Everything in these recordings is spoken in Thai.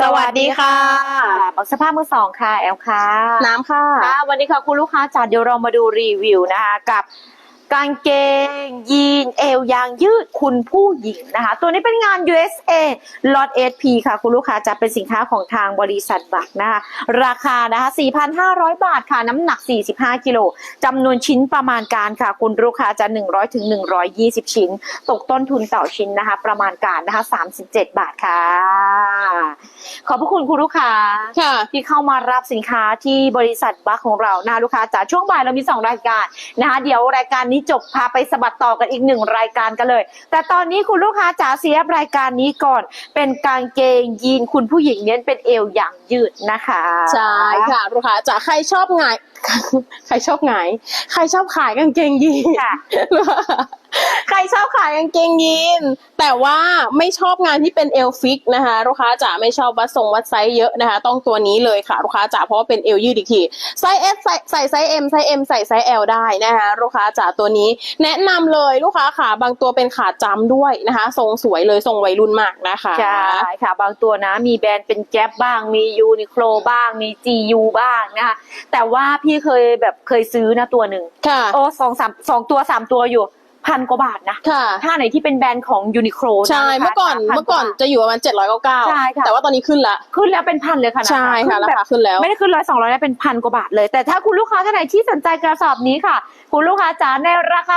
สวัสดีค่ะบักสภาพมือสองค่ะ แอลค่ะ น้ำค่ะค่ะวันนี้ค่ะคุณลูกค้าจ๋าเดี๋ยวเรามาดูรีวิวนะคะกับกางเกง ยีนเอวยางยืดคุณผู้หญิงนะคะ ตัวนี้เป็นงาน USA Lot SP ค่ะ คุณลูกค้าจะเป็นสินค้าของทางบริษัทบักนะคะ ราคานะคะ 4,500 บาทค่ะ น้ำหนัก 45 กิโลจำนวนชิ้นประมาณการค่ะ คุณลูกค้าจะ 100ถึง120 ชิ้น ตกต้นทุนต่อชิ้นนะคะ ประมาณการนะคะ 37 บาทค่ะ ขอบพระคุณคุณลูกค้าค่ะ ที่เข้ามารับสินค้าที่บริษัทบัคของเรานะคะลูกค้าจ๋าช่วงบ่ายเรามี 2 รายการนะคะเดี๋ยวรายการนี้จบพาไปสะบัดต่อกันอีกหนึ่งรายการกันเลย แต่ตอนนี้คุณลูกค้าจ๋าเสียบรายการนี้ก่อน เป็นกางเกงยีนคุณผู้หญิงเน้นเป็นเอวอย่างยืดนะคะใช่ค่ะลูกค้าจะใครชอบไงายใครชอบไงายใครชอบขายกางเกงยีนค่ะใครชอบขายกางเกงยีน แต่ว่าไม่ชอบงานที่เป็นเอลฟิกนะคะ ลูกค้าจ๋าไม่ชอบวัดทรงวัดไซส์เยอะนะคะ ต้องตัวนี้เลยค่ะลูกค้าจ๋าเพราะว่าเป็นเอลยืดอีกทีไซส์ S ใส่ใส่ไซส์ M ไซส์ M ใส่ไซส์ L ได้นะคะลูกค้าจ๋าตัวนี้ แนะนำเลยลูกค้าขาบางตัวเป็นขาจำด้วยนะคะ ทรงสวยเลยทรงวัยรุ่นมากนะคะใช่ค่ะ บางตัวนะมีแบรนด์เป็นแก๊ปบ้างมียูนิโคลบ้างมี GU บ้างนะคะแต่ว่าพี่เคยแบบเคยซื้อนะตัวหนึ่งค่ะโอ้สองสามสองตัวสามตัวอยู่ พันกว่าบาทนะ ค่ะ ถ้าไหนที่เป็นแบรนด์ของยูนิโคลใช่เมื่อก่อนเมื่อก่อนจะอยู่ประมาณเจ็ดร้อยเก้าเก้าใช่ค่ะแต่ว่าตอนนี้ขึ้นละขึ้นแล้วเป็นพันเลยค่ะนใช่ค่ะราแบบคาขึ้นแล้ว ไม่ได้ขึ้นร้อยสองร้อยเป็นพันกว่าบาทเลย แต่ถ้าคุณลูกค้าท่านไหนที่สนใจกระสอบนี้ค่ะ คุณลูกค้าจ๋าในราคา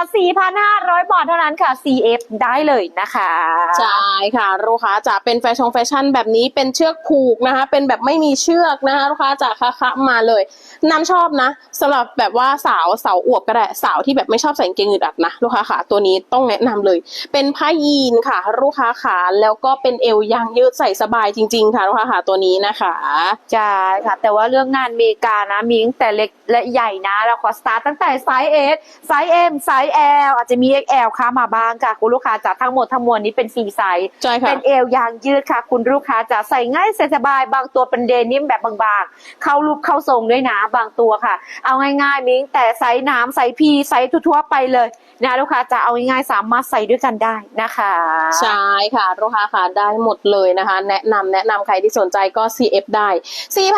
4,500 บาทเท่านั้นค่ะ CF ได้เลยนะคะใช่ค่ะลูกค้าจะเป็นแฟชั่นแฟชั่นแบบนี้เป็นเชือกผูกนะคะ เป็นแบบไม่มีเชือกนะคะลูกค้าจะคะคะมาเลยน้ำชอบนะสำหรับแบบว่าสาวสาวอวบก็ได้สาวที่แบบไม่ชอบใส่กางเกงอึดอัดนะลูกค้าขาตัวนี้ต้องแนะนำเลย เป็นผ้ายีนค่ะ ลูกค้าขาแล้วก็เป็นเอวยางยืดใส่สบายจริง ๆ ค่ะลูกค้าขาตัวนี้นะคะใช่ค่ะ แต่ว่าเรื่องงานอเมริกานะมีตั้งแต่เล็กและใหญ่นะเราขอสตาร์ตตั้งแต่ไซส์ S ไซส์ M ไซส์ L อาจจะมี XL ค่ะมาบ้างค่ะ คุณลูกค้าจ๋าทั้งหมดทั้งมวลนี้เป็นฟรีไซส์ใช่ค่ะเป็นเอวยางยืดค่ะ คุณลูกค้าจะใส่ง่ายใส่สบาย บางตัวเป็นเดนิมแบบบางๆ เข้ารูปเข้าทรงด้วยนะบางตัวค่ะ เอาง่ายๆมิ้งแต่ไซส์น้ำไซส์พีไซส์ทั่วๆไปเลยนะลูกค้าจะเอาง่ายๆสามารถใส่ด้วยกันได้นะคะใช่ค่ะลูกค้าค่ะได้หมดเลยนะคะ แนะนำแนะนำใครที่สนใจก็ CF ได้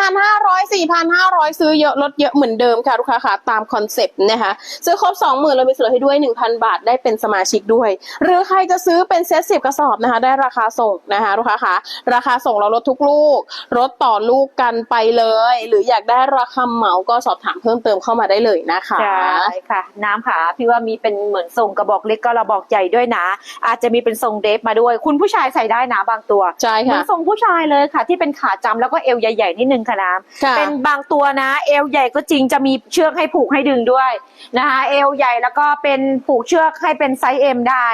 4,500 4,500 ซื้อเยอะลดเยอะเหมือนเดิมค่ะลูกค้าค่ะตามคอนเซ็ปต์นะคะซื้อครบ 20,000เรามีส่วนลดให้ด้วย 1,000 บาทได้เป็นสมาชิกด้วย หรือใครจะซื้อเป็นเซต10กระสอบนะคะ ได้ราคาส่งนะคะลูกค้าค่ะราคาส่งเราลดทุกลูกลดต่อลูกกันไปเลย หรืออยากได้ราคาเหมาก็สอบถามเพิ่มเติมเข้ามาได้เลยนะคะใช่ค่ะ น้ำค่ะพี่ว่ามีเป็นเหมือนทรงกระบอกเล็กก็ระบอกใหญ่ด้วยนะ อาจจะมีเป็นทรงเดฟมาด้วย คุณผู้ชายใส่ได้นะบางตัวใช่เหมือค่ะนทรงผู้ชายเลยค่ะ ที่เป็นขาจำแล้วก็เอวใหญ่ๆนิดนึงค่ะน้ำค่ะเป็นบางตัวนะ เอวใหญ่ก็จริงจะมีเชือกให้ผูกให้ดึงด้วยนะคะเอวใหญ่แล้วก็เป็นผูกเชือกให้เป็นไซส์ M ได้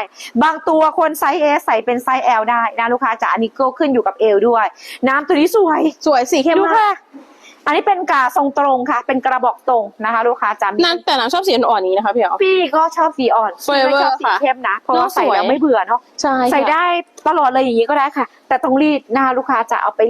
บางตัวคนไซส์ S ใส่เป็นไซส์ L ได้นะลูกค้าจ๋าอันนี้ก็ขึ้นอยู่กับเอวด้วย น้ำตัวนี้สวยสวยสีเข้มดูมากค่ะ อันนี้เป็นกาทรงตรงค่ะ เป็นกระบอกตรงนะคะ ลูกค้าจ๋านั่นแต่น้ำชอบสีอ่อนๆนี้นะคะพี่อ๋อพี่ก็ชอบสีอ่อน Forever ไม่ชอบสีค่ะเข้มนะ เพราะว่าน้องสวยใส่แล้วไม่เบื่อเนาะใช่ค่ะใส่ได้ตลอดเลยอย่างนี้ก็ได้ค่ะ แต่ต้องรีดนะคะลูกค้าจะเอาไป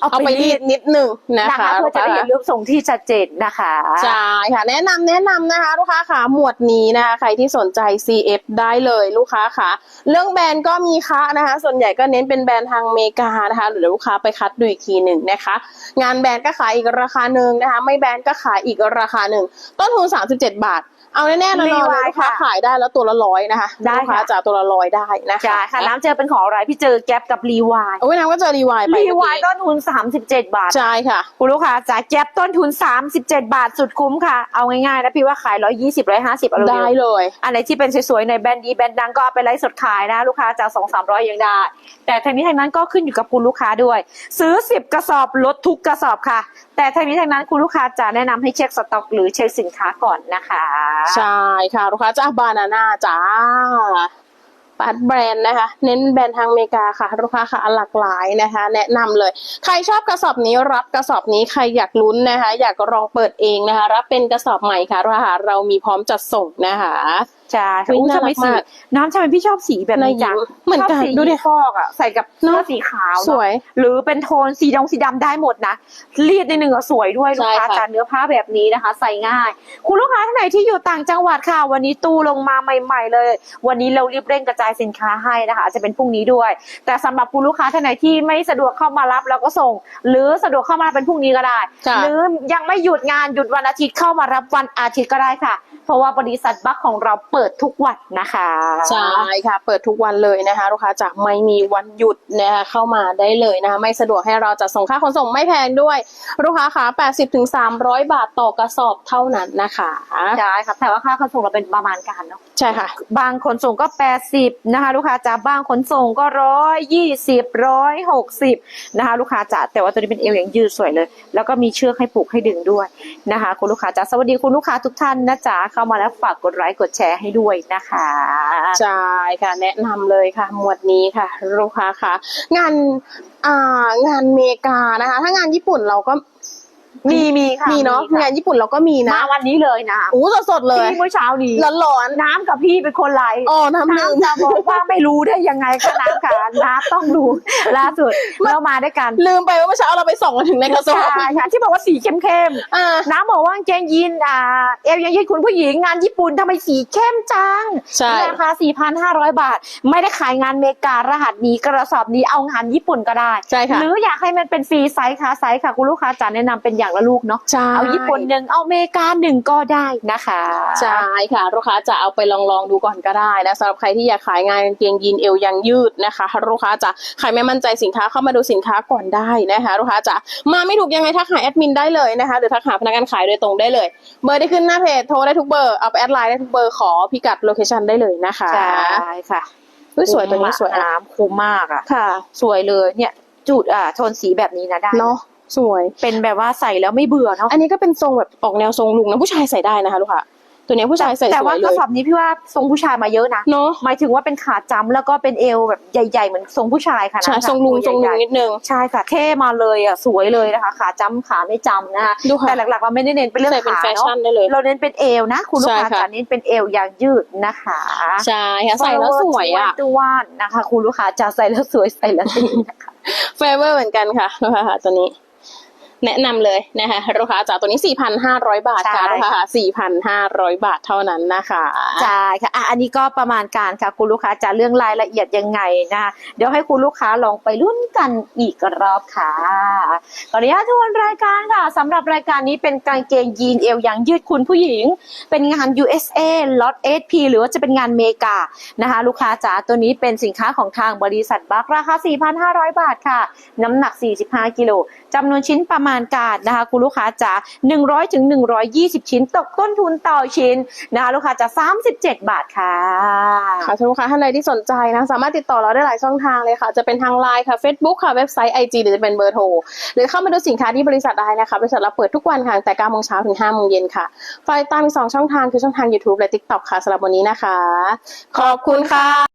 เอาไปรีดนิดหนึ่งนะนะคะคะเพื่อจะได้เห็นรูปทรงที่ชัดเจนนะคะใช่ค่ะ แนะนำแนะนำนะคะ ลูกค้าขาหมวดนี้นะคะใครที่สนใจ CF ได้เลยลูกค้าขาเรื่องแบรนด์ก็มีคะนะคะ ส่วนใหญ่ก็เน้นเป็นแบรนด์ทางอเมริกานะคะ หรือลูกค้าไปคัดดูอีกทีหนึ่งนะคะ งานแบรนด์ก็ขายอีกราคาหนึ่งนะคะ ไม่แบรนด์ก็ขายอีกราคาหนึ่งต้นทุน37 บาทเอาแน่ๆนอนๆเลย Levi ลูกค้าค่ะขายได้แล้วตัวละร้อยนะคะได้ลูกค้าค่ะจ่ายตัวละร้อยได้นะคะใช่ค่ะน้ำเจอเป็นของอะไรพี่เจอแก๊ปกับรีวายโอ้ยน้ำก็เจอรีวายไปรีวายต้นทุน37 บาท ใช่ค่ะ คุณลูกค้าจ๋าแก๊ปต้นทุน 37 บาทสุดคุ้มค่ะ เอาง่ายๆนะพี่ว่าขาย 120 150เอาเร็วๆได้เลย อันไหนที่เป็นสวยๆในแบรนด์ดีแบรนด์ดังก็เอาไปไลฟ์สดขายนะลูกค้าจากสองสามร้อยยังได้ แต่ทั้งนี้ทั้งนั้นก็ขึ้นอยู่กับคุณลูกค้าด้วย ซื้อ 10 กระสอบลดทุกกระสอบค่ะ แต่ทั้งนี้ทั้งนั้นคุณลูกค้าจะแนะนำให้เช็คสต็อก หรือเช็คสินค้าก่อนนะคะ ใช่ค่ะ ลูกค้าจ้าบานาน่าจ้า ปัดแบรนด์นะคะ เน้นแบรนด์ทางอเมริกาค่ะ ลูกค้าค่ะหลากหลายนะคะ แนะนำเลย ใครชอบกระสอบนี้รับกระสอบนี้ใครอยากลุ้นนะคะ อยากลองเปิดเองนะคะ รับเป็นกระสอบใหม่ค่ะลูกค้าเรามีพร้อมจัดส่งนะคะ ใช่ค่ะอุ๊ยอุ้ยน่าทำไมรักสีมากน้ำทำไมพี่ชอบสีแบบนี้จังเหมือนกันชบสีดูดิฟอกอะใส่กับเสื้อสีขาวเนอะสวย หรือเป็นโทนสีดงสีดำได้หมดนะรีดในหนึ่งก็สวยด้วยลูกค้าใช่ค่ะจานเนื้อผ้าแบบนี้นะคะ ใส่ง่าย คุณลูกค้าท่านไหนที่อยู่ต่างจังหวัดค่ะ วันนี้ตู้ลงมาใหม่ ๆ เลย วันนี้เรารีบเร่งกระจายสินค้าให้นะคะอาจจะเป็นพรุ่งนี้ด้วย แต่สำหรับคุณลูกค้าท่านไหนที่ไม่สะดวกเข้ามารับเราก็ส่ง หรือสะดวกเข้ามารับเป็นพรุ่งนี้ก็ได้จ้ะหรือยังไม่หยุดงานหยุดวันอาทิตย์เข้ามารับวันอาทิตย์ก็ได้ค่ะ เพราะว่าบริษัทบัคของเราเปิดทุกวันนะคะใช่ค่ะ เปิดทุกวันเลยนะคะ ลูกค้าจะไม่มีวันหยุดนะคะเข้ามาได้เลยนะคะ ไม่สะดวกให้เราจะส่งค่าขนส่งไม่แพงด้วย ลูกค้าคะ80ถึง300 บาทต่อกระสอบเท่านั้นนะคะใช่ค่ะแต่ว่าค่าขนส่งเราเป็นประมาณการเนาะใช่ค่ะ บางขนส่งก็ 80นะคะ ลูกค้าจ๋าบางขนส่งก็ร้อยยี่สิบร้อยหกสิบนะคะ ลูกค้าจ๋าแต่ว่าตัวนี้เป็นเอวอย่างยืดสวยเลย แล้วก็มีเชือกให้ผูกให้ดึงด้วยนะคะ คุณลูกค้าจ๋าสวัสดีคุณลูกค้าทุกท่านนะจ๋าเข้ามาแล้วฝากกดไลค์กดแชร์ให้ด้วยนะคะใช่ค่ะ แนะนำเลยค่ะ หมวดนี้ค่ะ ลูกค้าค่ะ งานอ่างานเมกานะคะ ถ้างานญี่ปุ่นเราก็ มีมีค่ะมีเนาะค่งานญี่ปุ่นเราก็มีนะมาวันนี้เลยนะอู้สดๆเลยพี่เมื่อเช้านี้ร้อนน้ำกับพี่เป็นคนไลฟ์ๆอ๋อทำลืมน้ำจะบอกว่าไม่รู้ได้ยังไงก็น้ำค่ะน้ำต้องรู้ล่าสุดเรามาด้วยกัน ลืมไปว่าเมื่อเช้าเราไปส่องกันถึงในกระสอบใช่ค่ะที่บอกว่าสีเข้มๆอ่าน้ำบอกว่ากางเกงยีนอ่าเอวยังยืดคุณผู้หญิงงานญี่ปุ่นทำไมสีเข้มจังใช่ราคา 4,500 บาท ไม่ได้ขายงานเมการหัสนี้กระสอบนี้เอางานญี่ปุ่นก็ได้ใช่ค่ะหรืออยากให้มันเป็นฟรีไซส์ค่ะไซส์ค่ะคุณลูกค้าจะแนะนำเป็นอย่างละลูกเนาะใช่เอาญี่ปุ่นหนึ่งเอาเมกาหนึ่งก็ได้นะคะใช่ค่ะลูกค้าจะเอาไปลองลองๆดูก่อนก็ได้นะสำหรับใครที่อยากขายงานกางเกงยีนเอวยังยืดนะคะลูกค้าจะใครไม่มั่นใจสินค้าเข้ามาดูสินค้าก่อนได้นะคะลูกค้าจะมาไม่ถูกยังไงทักหาแอดมินได้เลยนะคะหรือทักหาพนักงานขายโดยตรงได้เลย เบอร์ที่ขึ้นหน้าเพจโทรได้ทุกเบอร์เอาไปแอดไลน์ได้ทุกเบอร์ขอพิกัดโลเคชันได้เลยนะคะใช่ค่ะอุ๊ยสวยตัวนี้สวยน้ำคุ้มมากอะค่ะ สวยเลยเนี่ยจุดอ่าโทนสีแบบนี้นะได้เนาะ สวย เป็นแบบว่าใส่แล้วไม่เบื่อเนาะอันนี้ก็เป็นทรงแบบออกแนวทรงลุงนะผู้ชายใส่ได้นะคะลูกค้าตัวเนี้ยผู้ชายใส่แต่สวว่ายเลกระยสอบนี้พี่ว่าทรงผู้ชายมาเยอะนะเนาะหมายถึงว่าเป็นขาจำแล้วก็เป็นเอวแบบใหญ่ๆเหมือนทรงผู้ชายค่ะนะใช่ทรงลุงทรงลุงใหญ่นิดนึงๆใช่ค่ะเท่มาเลยอะสวยเลยนะคะ ขาจำขาไม่จำนะคะดูค่ะแต่หลักๆเราไม่ได้เน้นเป็นเรื่องใส่เป็นขาแฟเนาะชั่นได้เลยเราเน้นเป็นเอวนะ คุณลูกค้าใช่ค่ะจะเน้นเป็นเอวยางยืดนะคะใช่ค่ะใส่แล้วสวยอะตัวานนะคะ คุณลูกค้าจะใส่แล้วสวยใส่แล้วดีนะคะเฟเวอร์เหมือนกันค่ะลูกค้าค่ะตัวนี้ แนะนำเลยนะคะลูกค้าจากตัวนี้ 4,500 บาทค่ะใช่ลูกค้าค่ะ4,500 บาทเท่านั้นนะคะใช่ค่ะอะอันนี้ก็ประมาณการค่ะคุณลูกค้าจะเรื่องรายละเอียดยังไงนะคะเดี๋ยวให้คุณลูกค้าลองไปรุ่นกันอีกรอบค่ะขออนุญาตทวนรายการค่ะสำหรับรายการนี้เป็นกางเกงยีนเอวยางยืดคุณผู้หญิง เป็นงาน USA ล็อต SP หรือว่าจะเป็นงานเมกานะคะลูกค้าจ๋าตัวนี้เป็นสินค้าของทางบริษัทบัคราคา 4,500 บาทค่ะ น้ำหนัก 45 กิโลจำนวนชิ้นประมาณการนะคะ คุณลูกค้าจ๋า100ถึง120 ชิ้น ตกต้นทุนต่อชิ้นนะคะลูกค้าจ๋า37 บาทค่ะค่ะถ้าลูกค้าท่านใดที่สนใจนะสามารถติดต่อเราได้หลายช่องทางเลยค่ะ จะเป็นทางไลน์ค่ะ Facebook ค่ะเว็บไซต์ IG หรือจะเป็นเบอร์โทรหรือเข้ามาดูสินค้าที่บริษัทได้นะคะ บริษัทเราเปิดทุกวันค่ะแต่9โมงเช้าถึง5โมงเย็นค่ะฝากติดตามอีกสองช่องทางคือช่องทาง YouTube และ TikTok ค่ะสำหรับวันนี้นะคะ ขอบคุณค่ะ